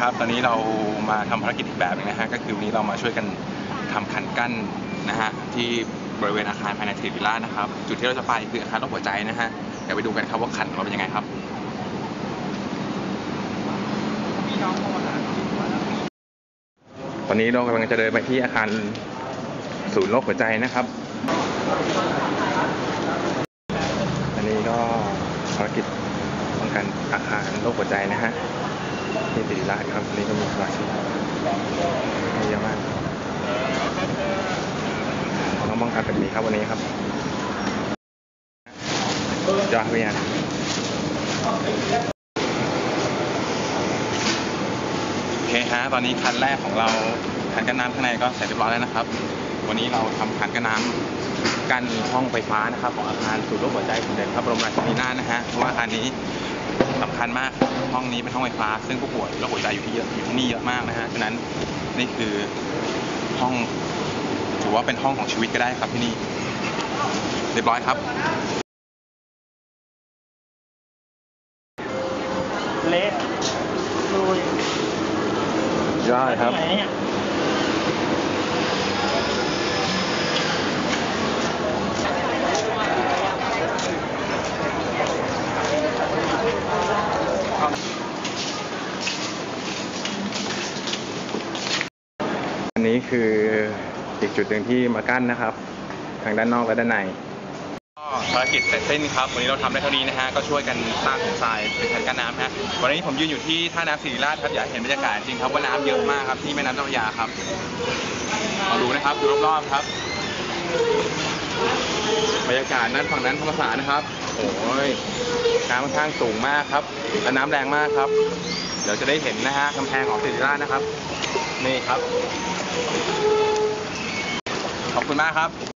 ครับตอนนี้เรามาทำภารกิจอีกแบบหนึงนะฮะก็คือวันนี้เรามาช่วยกันทำคันกั้นนะฮะที่บริเวณอาคารภายในสิริรานะครับ จุดที่เราจะไปคืออาคารรูปหัวใจนะฮะเดี๋ยวไปดูกันครับว่าคันเราเป็นยังไงครับตอนนี้เรากำลังจะเดินไปที่อาคารศูนย์โรคหัวใจนะครับอันนี้ก็ภารกิจป้องกันอาคารโรคหัวใจนะฮะ ที่ศิริราชครับนนี้ก็มีสมาชิกเยอะมากเราต้องป้องกันแบบนี้ครับวันนี้ครับยอดเวียนโอเคฮะตอนนี้คันแรกของเราคันกันน้ำข้างในก็เสร็จเรียบร้อยแล้วนะครับ วันนี้เราทำคันกันน้ำกั้นห้องไฟฟ้านะครับ ของอาคารศูนย์โรคหัวใจสมเด็จพระบรมราชินีนาถนะฮะเพราะว่าอาคารนี้ สำคัญมากห้องนี้เป็นห้องไฟฟ้า ซึ่งผู้ป่วยโรคหัวใจอยู่ที่เยอะอยู่ที่นี่เยอะมากนะฮะฉะนั้นนี่คือห้องถือว่าเป็นห้องของชีวิตก็ได้ครับที่นี่เรียบร้อยครับ เละลุยยอดครับที่ไหนเนี่ย อันนี้คืออีกจุดหนึ่งที่มากั้นนะครับ ทางด้านนอกและด้านในก็ภารกิจเสร็จสิ้นครับ วันนี้เราทำได้เท่านี้นะฮะ ก็ช่วยกันสร้างถุงทรายเป็นคันกั้นน้ำฮะ วันนี้ผมยืนอยู่ที่ท่าน้ำศิริราชครับ อยากเห็นบรรยากาศจริงครับว่าน้ำเยอะมากครับที่แม่น้ำเจ้าพระยาครับลองดูนะครับ ดูรอบๆครับ บรรยากาศนั้นฝั่งนั้นธรรมศาสตร์นะครับ โอ้ยน้ำค่อนข้างสูงมากครับ และน้ำแรงมากครับ เดี๋ยวจะได้เห็นนะฮะกำแพงของศิริราชนะครับ นี่ครับ ขอบคุณมากครับ